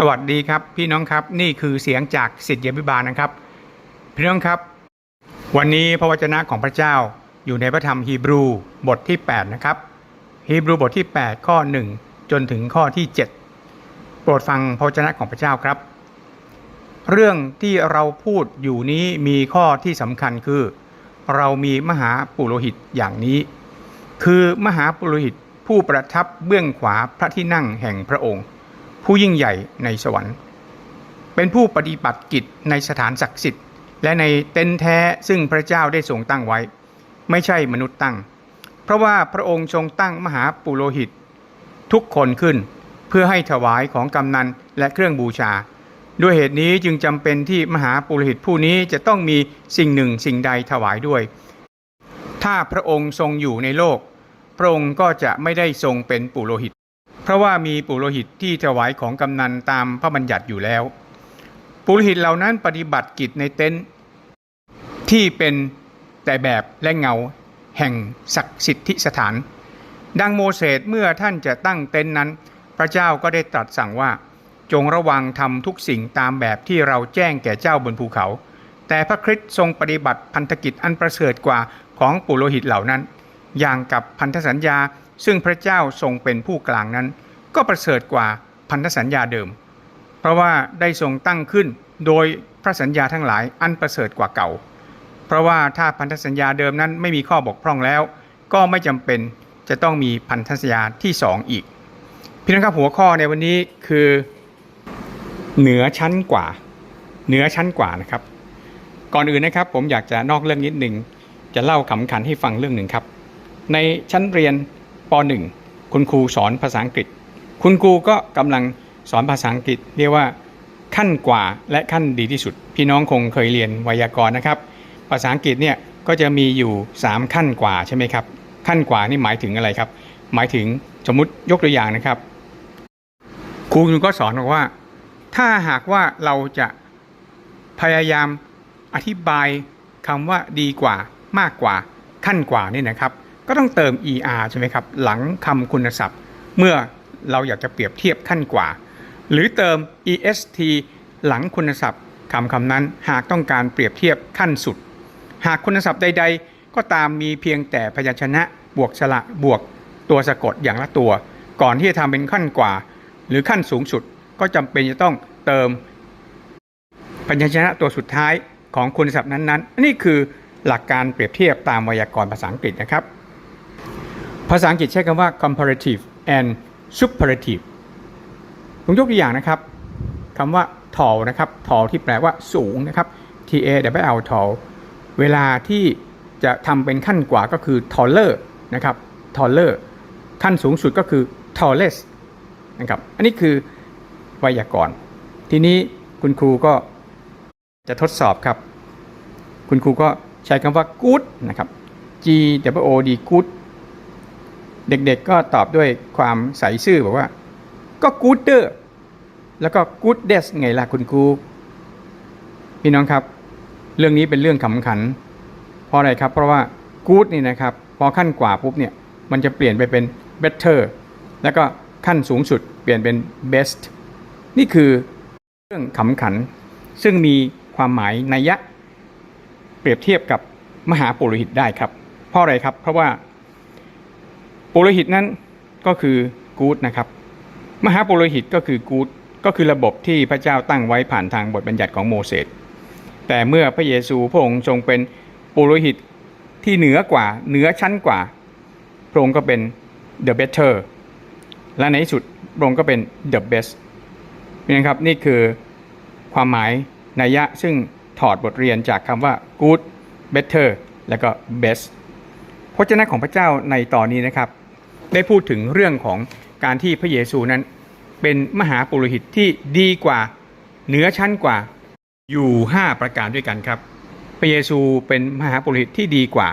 สวัสดีครับพี่น้องครับนี่คือเสียงจากสิทธิบิบาลนะครับ พี่น้องครับ วันนี้พระวจนะของพระเจ้าอยู่ในพระธรรมฮีบรูบทที่8นะครับฮีบรูบทที่ 8 ข้อ 1 จนถึงข้อที่ 7 โปรดฟังพระวจนะของพระเจ้าครับ เรื่องที่เราพูดอยู่นี้มีข้อที่สำคัญคือ เรามีมหาปุโรหิตอย่างนี้ คือมหาปุโรหิตผู้ประทับเบื้องขวาพระที่นั่งแห่งพระองค์ ผู้ยิ่งใหญ่ในสวรรค์ เป็นผู้ปฏิบัติกิจในสถานศักดิ์สิทธิ์ และในเต็นท์แท้ซึ่งพระเจ้าได้ทรงตั้งไว้ ไม่ใช่มนุษย์ตั้ง เพราะว่าพระองค์ทรงตั้งมหาปุโรหิต ทุกคนขึ้นเพื่อให้ถวายของกำนันและเครื่องบูชา ด้วยเหตุนี้จึงจำเป็นที่มหาปุโรหิตผู้นี้จะต้องมีสิ่งหนึ่งสิ่งใดถวายด้วย ถ้าพระองค์ทรงอยู่ในโลก พระองค์ก็จะไม่ได้ทรงเป็นปุโรหิต เพราะว่ามีปุโรหิตที่ถวายของกำนันตามพระบัญญัติอยู่แล้ว ปุโรหิตเหล่านั้นปฏิบัติกิจในเต็นท์ที่เป็นแต่แบบและเงาแห่งศักดิ์สิทธิสถาน ดังโมเสสเมื่อท่านจะตั้งเต็นท์นั้น พระเจ้าก็ได้ตรัสสั่งว่าจงระวังทำทุกสิ่งตามแบบที่เราแจ้งแก่เจ้าบนภูเขา แต่พระคริสต์ทรงปฏิบัติพันธกิจอันประเสริฐกว่าของปุโรหิตเหล่านั้น อย่างกับพันธสัญญา ซึ่งพระเจ้าทรงเป็นผู้กลางนั้น ก็ประเสริฐกว่าพันธสัญญาเดิม เพราะว่าได้ทรงตั้งขึ้นโดยพระสัญญาทั้งหลายอันประเสริฐกว่าเก่า เพราะว่าถ้าพันธสัญญาเดิมนั้นไม่มีข้อบกพร่องแล้ว ก็ไม่จำเป็นจะต้องมีพันธสัญญาที่สองอีก พี่น้องครับหัวข้อในวันนี้คือ เหนือชั้นกว่า เหนือชั้นกว่านะครับ ก่อนอื่นนะครับผมอยากจะนอกเรื่องนิดหนึ่งจะเล่าขำขันให้ฟังเรื่องหนึ่งครับ ในชั้นเรียนป .1 คุณครูสอนภาษาอังกฤษ คุณครูก็กำลังสอนภาษาอังกฤษ เรียกว่าขั้นกว่าและขั้นดีที่สุด พี่น้องคงเคยเรียนไวยากรณ์นะครับ ภาษาอังกฤษเนี่ยก็จะมีอยู่ 3 ขั้นกว่าใช่ไหมครับ ขั้นกว่านี่หมายถึงอะไรครับ หมายถึงสมมติยกตัวอย่างนะครับ ครูก็สอนบอกว่า ถ้าหากว่าเราจะพยายามอธิบายคำว่าดีกว่ามากกว่าขั้นกว่านี่นะครับ ก็ต้องเติม er ใช่ไหมครับ หลังคำคุณศัพท์ เมื่อเราอยากจะเปรียบเทียบขั้นกว่า หรือเติม est หลังคุณศัพท์คำคำนั้นหากต้องการเปรียบเทียบขั้นสุด หากคุณศัพท์ใด ๆ ก็ตามมีเพียงแต่พยัญชนะ บวกสระบวก ตัวสะกดอย่างละตัว ก่อนที่จะทำเป็นขั้นกว่า หรือขั้นสูงสุดก็จำเป็นจะต้องเติมพยัญชนะตัวสุดท้ายของคุณศัพท์นั้นๆ นี่คือหลักการเปรียบเทียบตามไวยากรณ์ภาษาอังกฤษนะครับ ภาษาอังกฤษใช้คำว่า comparative and superlative ผมยกตัวอย่างนะครับคำว่า tall นะครับ tall ที่แปลว่าสูงนะครับ t a w l tall เวลาที่จะทำเป็นขั้นกว่าก็คือ taller นะครับ taller ขั้นสูงสุดก็คือ tallest นะครับ อันนี้คือไวยากรณ์ ทีนี้คุณครูก็จะทดสอบครับ คุณครูก็ใช้คำว่า good นะครับ G W O D good เด็กๆก็ตอบด้วยความใสซื่อบอกว่า ก็ gooder แล้วก็ goodest ไงล่ะคุณครูพี่น้องครับ เรื่องนี้เป็นเรื่องขำขัน เพราะอะไรครับ เพราะว่า good นี่นะครับ พอขั้นกว่าปุ๊บเนี่ย มันจะเปลี่ยนไปเป็น better แล้วก็ขั้นสูงสุดเปลี่ยนเป็น best นี่คือเรื่องขำขัน ซึ่งมีความหมายนัยยะ เปรียบเทียบกับมหาปุโรหิตได้ครับ เพราะอะไรครับ เพราะว่า ปุโรหิตนั้นก็คือกูดนะครับ มหาปุโรหิตก็คือกูดก็คือระบบที่พระเจ้าตั้งไว้ผ่านทางบทบัญญัติของโมเสส แต่เมื่อพระเยซูพระองค์ทรงเป็นปุโรหิตที่เหนือกว่าเหนือชั้นกว่า พระองค์ก็เป็น the better และในที่สุดพระองค์ก็เป็น the best นี่นะครับนี่คือความหมายนัยยะซึ่งถอดบทเรียนจากคำว่า good better แล้วก็ best พระเจ้าของพระเจ้าในตอนนี้นะครับ ได้พูดถึงเรื่องของการที่พระเยซูนั้น เป็นมหาปุโรหิตที่ดีกว่าเหนือชั้นกว่าอยู่ 5 ประการด้วยกันครับ พระเยซูเป็นมหาปุโรหิตที่ดีกว่า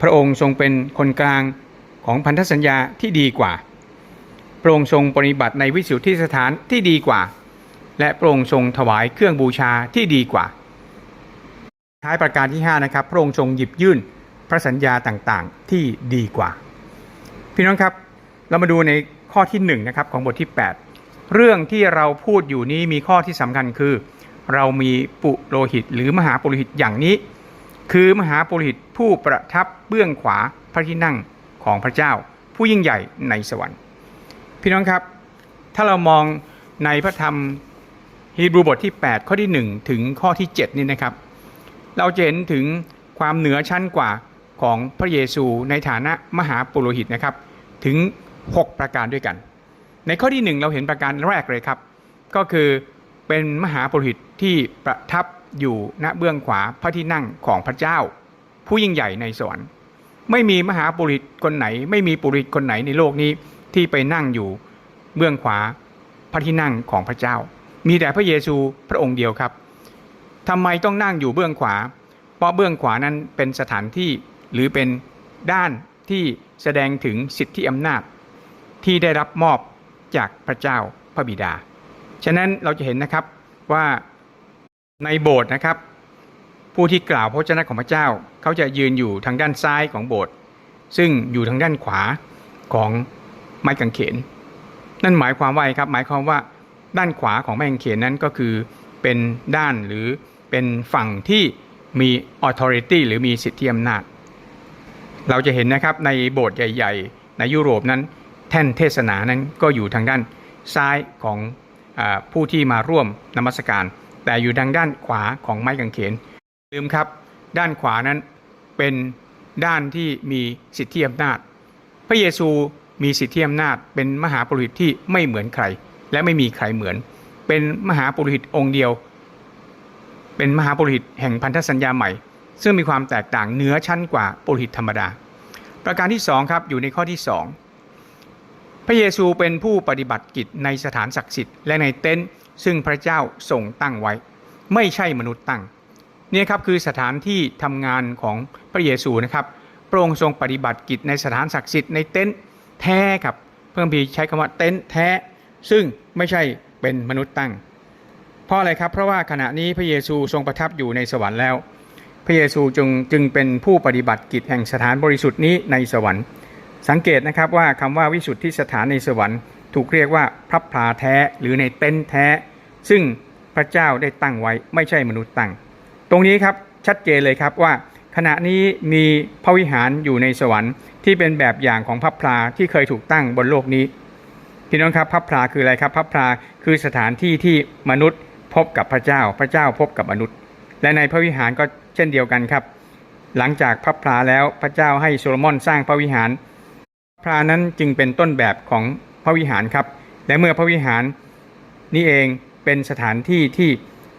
พระองค์ทรงเป็นคนกลางของพันธสัญญาที่ดีกว่า พระองค์ทรงปฏิบัติในวิสุทธิสถานที่ดีกว่า และพระองค์ทรงถวายเครื่องบูชาที่ดีกว่าท้ายประการที่ 5 นะครับ พระองค์ทรงหยิบยื่น ระสัญญาต่างๆ ที่ดีกว่า พี่น้องครับเรามาดูในข้อที่1นะครับของบทที่ 8 เรื่องที่เราพูดอยู่นี้มีข้อที่สำคัญคือ เรามีปุโรหิตหรือมหาปุโรหิตอย่างนี้ คือมหาปุโรหิตผู้ประทับเบื้องขวาพระที่นั่งของพระเจ้า ผู้ยิ่งใหญ่ในสวรรค์ พี่น้องครับ ถ้าเรามองในพระธรรมฮีบรูบทที่ 8 ข้อที่ 1 ถึงข้อที่ 7 นี่นะครับ เราจะเห็นถึงความเหนือชั้นกว่า ของพระเยซูในฐานะมหาปุโรหิตนะครับ ถึง 6 ประการด้วยกัน ในข้อที่ 1 เราเห็นประการแรกเลยครับ ก็คือเป็นมหาปุโรหิตที่ประทับอยู่ณเบื้องขวาพระที่นั่งของพระเจ้า ผู้ยิ่งใหญ่ในสวรรค์ไม่มีมหาปุโรหิตคนไหน ไม่มีปุโรหิตคนไหนในโลกนี้ที่ไปนั่งอยู่เบื้องขวาพระที่นั่งของพระเจ้า มีแต่พระเยซูพระองค์เดียวครับทำไมต้องนั่งอยู่เบื้องขวา เพราะเบื้องขวานั้นเป็นสถานที่ หรือเป็นด้านที่แสดงถึงสิทธิอำนาจที่ได้รับมอบจากพระเจ้าพระบิดา ฉะนั้นเราจะเห็นนะครับว่าในโบสถ์นะครับ ผู้ที่กล่าวพระวจนะของพระเจ้า เขาจะยืนอยู่ทางด้านซ้ายของโบสถ์ซึ่งอยู่ทางด้านขวาของไม้กางเขน นั่นหมายความว่าครับหมายความว่าด้านขวาของไม้กางเขนนั้นก็คือเป็นด้านหรือเป็นฝั่งที่มี authority หรือมีสิทธิอำนาจ เราจะเห็นนะครับในโบสถ์ใหญ่ ๆ ในยุโรปนั้นแท่นเทศนานั้นก็อยู่ทางด้านซ้ายของอผู้ที่มาร่วมนมัสการ แต่อยู่ทางด้านขวาของไม้กางเขนลืมครับ ด้านขวานั้นเป็นด้านที่มีสิทธิอำนาจ พระเยซูมีสิทธิอำนาจ เป็นมหาปุโรหิตที่ไม่เหมือนใคร และไม่มีใครเหมือน เป็นมหาปุโรหิตองค์เดียว เป็นมหาปุโรหิตแห่งพันธสัญญาใหม่ ซึ่งมีความแตกต่างเหนือชั้นกว่าปุโรหิตธรรมดา ประการที่สองครับอยู่ในข้อที่สองพระเยซูเป็นผู้ปฏิบัติกิจในสถานศักดิ์สิทธิ์และในเต็นท์ซึ่งพระเจ้าทรงตั้งไว้ ไม่ใช่มนุษย์ตั้งเนี่ยครับคือสถานที่ทำงานของพระเยซูนะครับพระองค์ทรงปฏิบัติกิจในสถานศักดิ์สิทธิ์ในเต็นท์แท้ครับเพิ่มพีใช้คำว่าเต็นท์แท้ ซึ่งไม่ใช่เป็นมนุษย์ตั้ง เพราะอะไรครับเพราะว่าขณะนี้พระเยซูทรงประทับอยู่ในสวรรค์แล้ว พระเยซูจึงจึงเป็นผู้ปฏิบัติกิจแห่งสถานบริสุทธิ์นี้ในสวรรค์ สังเกตนะครับว่าคำว่าวิสุทธิสถานในสวรรค์ ถูกเรียกว่าพระพลาแท้หรือในเต็นท์แท้ ซึ่งพระเจ้าได้ตั้งไว้ไม่ใช่มนุษย์ตั้ง ตรงนี้ครับชัดเจนเลยครับว่า ขณะนี้มีพระวิหารอยู่ในสวรรค์ ที่เป็นแบบอย่างของพระพลาที่เคยถูกตั้งบนโลกนี้พี่น้องครับพระพลาคืออะไรครับพระพลาคือสถานที่ที่มนุษย์พบกับพระเจ้า พระเจ้าพบกับมนุษย์ และในพระวิหารก็ เช่นเดียวกันครับ หลังจากพระพลาแล้วพระเจ้าให้โซโลมอนสร้างพระวิหาร พระนั้นจึงเป็นต้นแบบของพระวิหารครับ และเมื่อพระวิหารนี้เองเป็นสถานที่ที่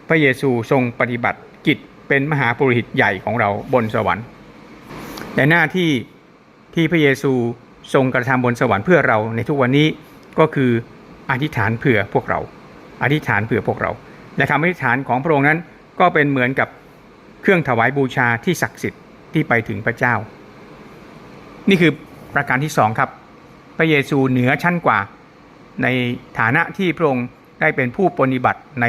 พระเยซูทรงปฏิบัติกิจเป็นมหาปุโรหิตใหญ่ของเราบนสวรรค์แต่หน้าที่ที่พระเยซูทรงกระทำบนสวรรค์เพื่อเราในทุกวันนี้ก็คืออธิษฐานเผื่อพวกเรา อธิษฐานเผื่อพวกเรา และคำอธิษฐานของพระองค์นั้นก็เป็นเหมือนกับ เครื่องถวายบูชาที่ศักดิ์สิทธิ์ที่ไปถึงพระเจ้า นี่คือประการที่สองครับ พระเยซูเหนือชั้นกว่า ในฐานะที่พระองค์ได้เป็นผู้ปฏิบัติใน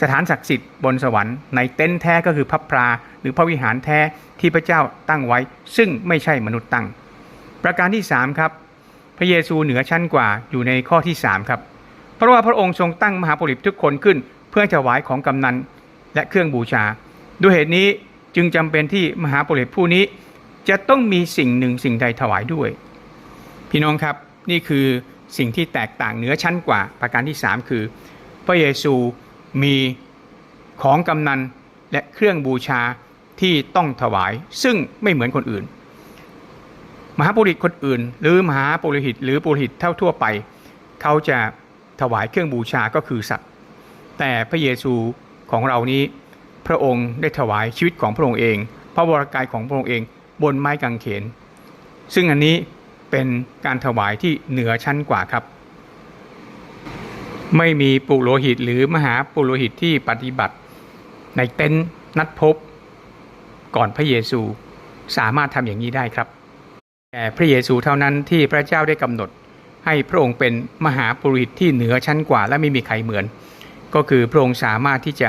สถานศักดิ์สิทธิ์บนสวรรค์ในเต็นท์แท้ก็คือพระพราหรือพระวิหารแท้ที่พระเจ้าตั้งไว้ ซึ่งไม่ใช่มนุษย์ตั้ง ประการที่สามครับพระเยซูเหนือชั้นกว่าอยู่ในข้อที่สามครับเพราะว่าพระองค์ทรงตั้งมหาปริตทุกคนขึ้น เพื่อถวายของกำนันและเครื่องบูชา ด้วยเหตุนี้จึงจำเป็นที่มหาปุริตผู้นี้ จะต้องมีสิ่งหนึ่งสิ่งใดถวายด้วย พี่น้องครับนี่คือสิ่งที่แตกต่างเหนือชั้นกว่าประการที่ 3 คือ พระเยซูมีของกำนันและเครื่องบูชาที่ต้องถวาย ซึ่งไม่เหมือนคนอื่น มหาปุริตคนอื่น หรือมหาปุริหิต หรือปุริหิตเท่าทั่วไป เขาจะถวายเครื่องบูชาก็คือสัตว์ แต่พระเยซูของเรานี้ พระองค์ได้ถวายชีวิตของพระองค์เอง พระวรากายของพระองค์เองบนไม้กางเขน ซึ่งอันนี้เป็นการถวายที่เหนือชั้นกว่าครับ ไม่มีปุโรหิตหรือมหาปุโรหิตที่ปฏิบัติ ในเต็นท์นัดพบ ก่อนพระเยซูสามารถทำอย่างนี้ได้ครับ แต่พระเยซูเท่านั้นที่พระเจ้าได้กำหนด ให้พระองค์เป็นมหาปุโรหิตที่เหนือชั้นกว่าและไม่มีใครเหมือน ก็คือพระองค์สามารถที่จะ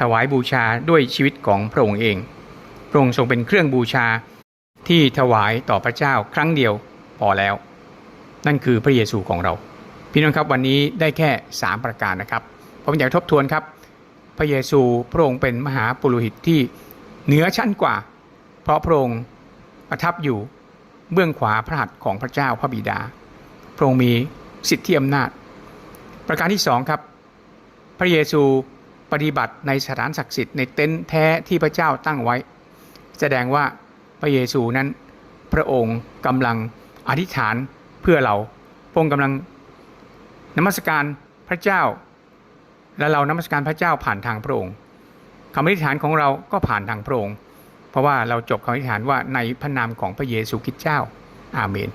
ถวายบูชาด้วยชีวิตของพระองค์เอง พระองค์ทรงเป็นเครื่องบูชาที่ถวายต่อพระเจ้าครั้งเดียวพอแล้ว นั่นคือพระเยซูของเรา พี่น้องครับวันนี้ได้แค่ 3 ประการนะครับผมอยากทบทวนครับ พระเยซูพระองค์เป็นมหาปุโรหิตที่เหนือชั้นกว่า เพราะพระองค์ประทับอยู่เบื้องขวาพระหัตถ์ของพระเจ้าพระบิดา พระองค์มีสิทธิอำนาจ ประการที่สองครับ พระเยซู ปฏิบัติในสถานศักดิ์สิทธิ์ในเต็นท์แท้ที่พระเจ้าตั้งไว้ แสดงว่าพระเยซูนั้น พระองค์กำลังอธิษฐานเพื่อเราพระองค์กำลังนมัสการพระเจ้า และเรานมัสการพระเจ้าผ่านทางพระองค์คำอธิษฐานของเราก็ผ่านทางพระองค์ เพราะว่าเราจบคำอธิษฐานว่าในพระนามของพระเยซูคริสต์เจ้า อาเมน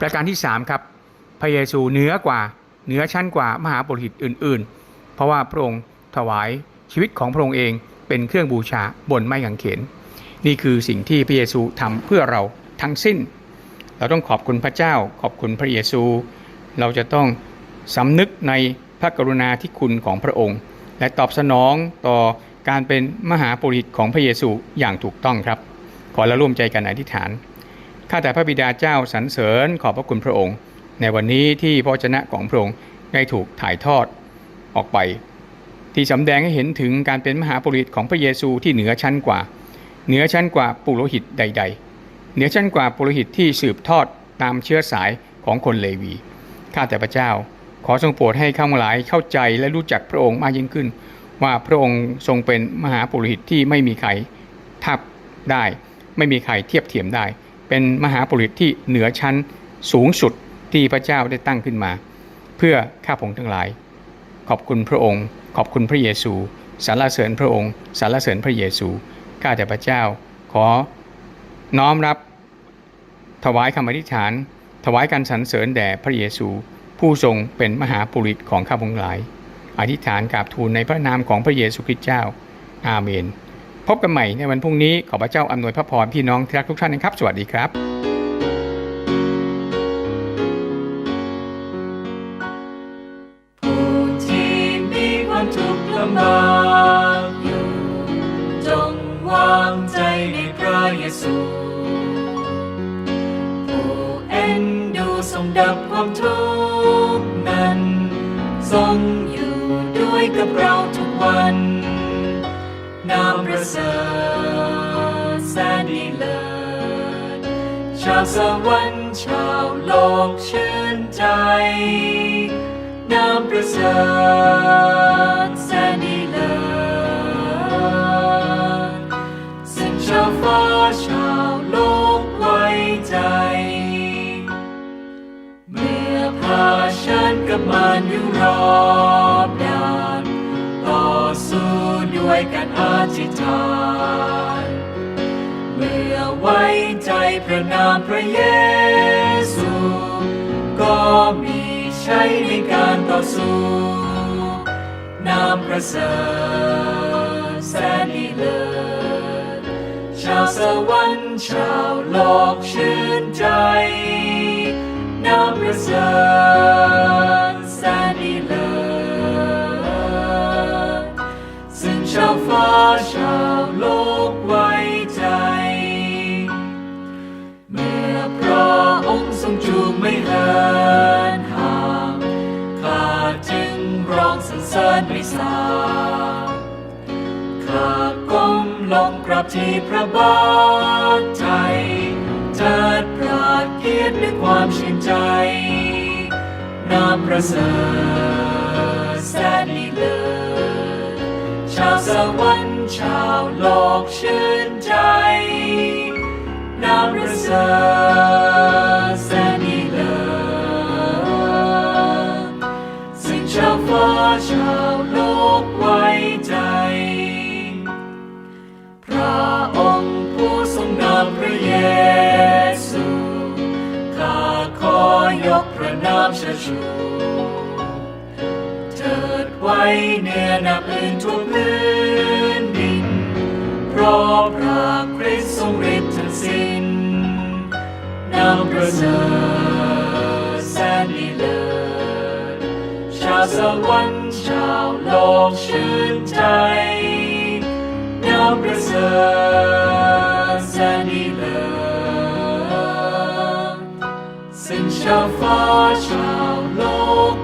ประการที่3ครับ พระเยซูเหนือกว่าเหนือชั้นกว่ามหาปุรหิตอื่น ๆ เพราะว่าพระองค์ ถวายชีวิตของพระองค์เองเป็นเครื่องบูชาบนไม้กางเขน นี่คือสิ่งที่พระเยซูทำเพื่อเราทั้งสิ้น เราต้องขอบคุณพระเจ้าขอบคุณพระเยซู เราจะต้องสำนึกในพระกรุณาธิคุณของพระองค์ และตอบสนองต่อการเป็นมหาปุริตของพระเยซูอย่างถูกต้องครับ ขอเราร่วมใจกันอธิษฐานข้าแต่พระบิดาเจ้าสรรเสริญขอบพระคุณพระองค์ ในวันนี้ที่พระวจนะของพระองค์ได้ถูกถ่ายทอดออกไป ที่สำแดงให้เห็นถึงการเป็นมหาปุริตของพระเยซูที่เหนือชั้นกว่า เหนือชั้นกว่าปุโรหิตใด ๆ เหนือชั้นกว่าปุโรหิตที่สืบทอดตามเชื้อสายของคนเลวีข้าแต่พระเจ้า ขอทรงโปรดให้ข้าทั้งหลายเข้าใจและรู้จักพระองค์มากยิ่งขึ้น ว่าพระองค์ทรงเป็นมหาปุโรหิตที่ไม่มีใครทับได้ ไม่มีใครเทียบเทียมได้ เป็นมหาปุโรหิตที่เหนือชั้นสูงสุดที่พระเจ้าได้ตั้งขึ้นมา เพื่อข้าพงทั้งหลาย ขอบคุณพระองค์ ขอบคุณพระเยซูสรรเสริญพระองค์สรรเสริญพระเยซูข้าแต่พระเจ้า ขอน้อมรับถวายคำอธิษฐาน ถวายการสรรเสริญแด่พระเยซู ผู้ทรงเป็นมหาปุริตของข้าพงหลาย อธิษฐานกราบทูลในพระนามของพระเยซูคริสต์เจ้า อาเมน พบกันใหม่ในวันพรุ่งนี้ขอพระเจ้าอำนวยพระพรพี่น้องที่รักทุกท่านนะครับ สวัสดีครับ ทุกข์ลำบากอยู่ จงวางใจในพระเยซูผู้เอ็นดูทรงดับความทุกข์นั้นทรงอยู่ด้วยกับเราทุกวันน้ำประเสริฐแสนดีเลิศชาวสวรรค์ชาวโลกชื่นใจ น้ำประเสริฐ ระนามพระเยซู ก็มีใช้ในการต่อสู้น้ำประเสริฐแสนดีเลิศชาวสวรรค์ชาวโลกชื่นใจน้ำประเสริฐแสนดีเลิศซึ่งชาวฟ้าชาวโลกว ที่พระบาทใจเจิดพระเกียรติด้วยความชื่นใจน้ำประเสริฐแสนดีเลิศชาวสวรรค์ชาวโลกชื่นใจน้ำประเสริฐ อนับอื่นทั่วพื้นดิน เพราะพระคริสต์ทรงฤทธิ์ทั้งสิ้นนำประเสริฐแสนดีเลิศชาวสวรรค์ชาวโลกชื่นใจนำประเสริฐแสนดีเลิศซึ่งชาวฟ้าชาวโลก